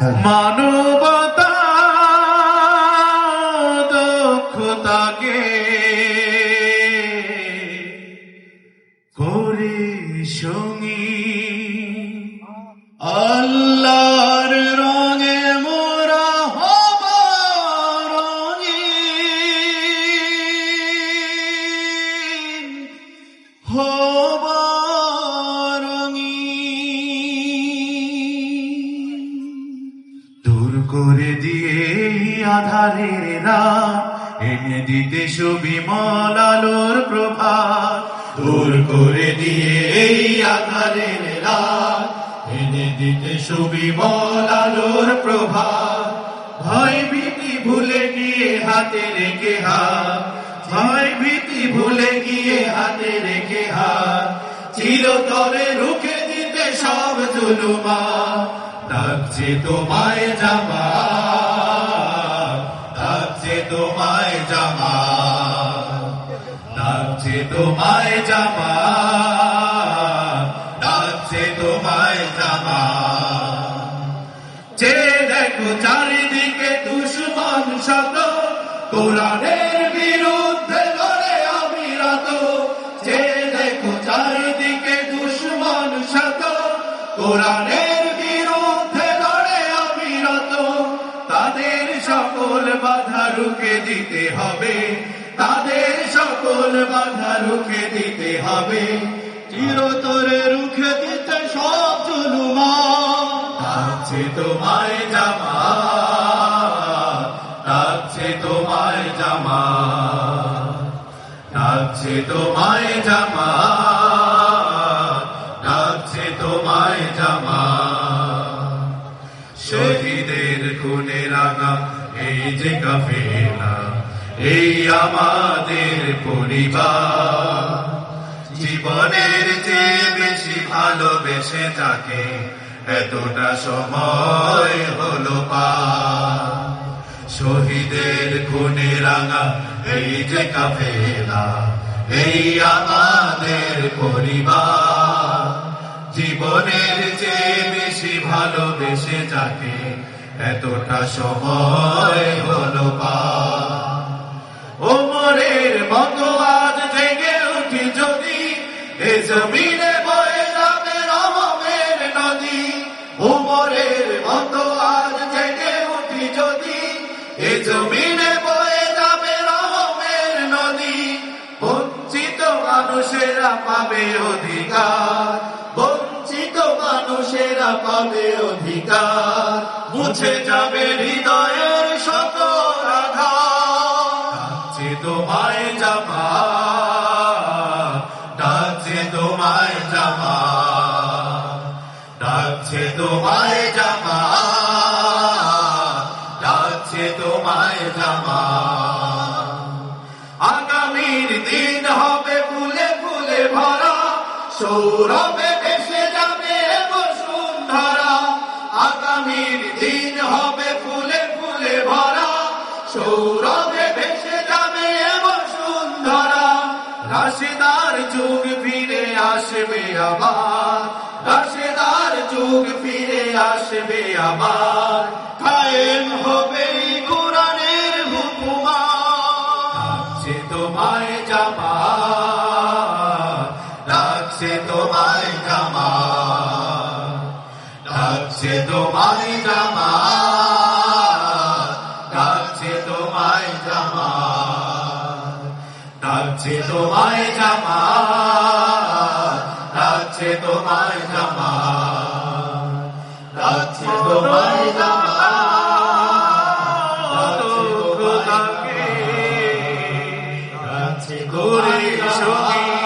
মানবতা সঙ্গী। আল্লাহর আধারের রাত। এনে দিতে সুবিমল আলোর প্রভাত। দূর করে দিয়ে এই আধারের রাত। এনে দিতে সুবিমল আলোর প্রভাত। ভয় ভীতি ভুলে গিয়ে হাতে রেখে হাত। ভয় ভীতি ভুলে গিয়ে হাতে রেখে হাত। চিরতরে রুখে দিতে সব জুলুমা। ডাকছে তোমায় ডাকছে তোমায় জামা ডাকছে তোমায় জামা ডাকছে তোমায় জামা দেখো চারিদিকে দুশ্মন শত কোরআনের বিরুদ্ধে লড়ে অবিরত যে দেখো চারিদিকে দুশ্মন শত কোরআনের বাধা রুখে দিতে হবে। তাদের সকল বাধা রুখে দিতে হবে। চিরতরে রুখে দিতে সব জুলুমা ডাকছে তোমায় জামা ডাকছে তোমায় জামা ডাকছে তোমায় জামা ডাকছে তোমায় জামা শহীদের রাঙা এই যে কাফেলা, এই আমাদের পরিবার। জীবনের চেয়ে বেশি ভালোবেসে যাকে এতটা সময় হলো শহীদের খুনে রাঙা এই যে কাফেলা, এই আমাদের পরিবার। জীবনের চেয়ে বেশি ভালোবেসে যাকে এতটা সময় হলো ওমরের মতো আজ জেগে উঠি যদি, এ জমিনে বয়ে যাবে রহমের নদী। ওমরের মতো আজ জেগে উঠি যদি, এ জমিনে বয়ে যাবে রহমের নদী। বঞ্চিত মানুষেরা পাবে অধিকার। পাবে অধিকার, মুছে যাবে হৃদয়ের সকল ডাকছে তোমায় জামা, ডাকছে তোমায় জামা, ডাকছে তোমায় জামা, ডাকছে তোমায় জামা। আগামীর দিন হবে ফুলে ফুলে ভরা, সৌরভে রাশেদার যুগ ফিরে আসবে আবার। রাশেদার যুগ ফিরে আসবে আবার। কায়েম হবে কোরআনের হুকুমা ডাকছে তোমায় জামা ডাকছে তোমায় জামা ডাকছে তোমায় জামা রাখছে তোমায় জামা রাখছে তোমায় জামা রাখছে তোমায় জামা রাখছে করে সঙ্গী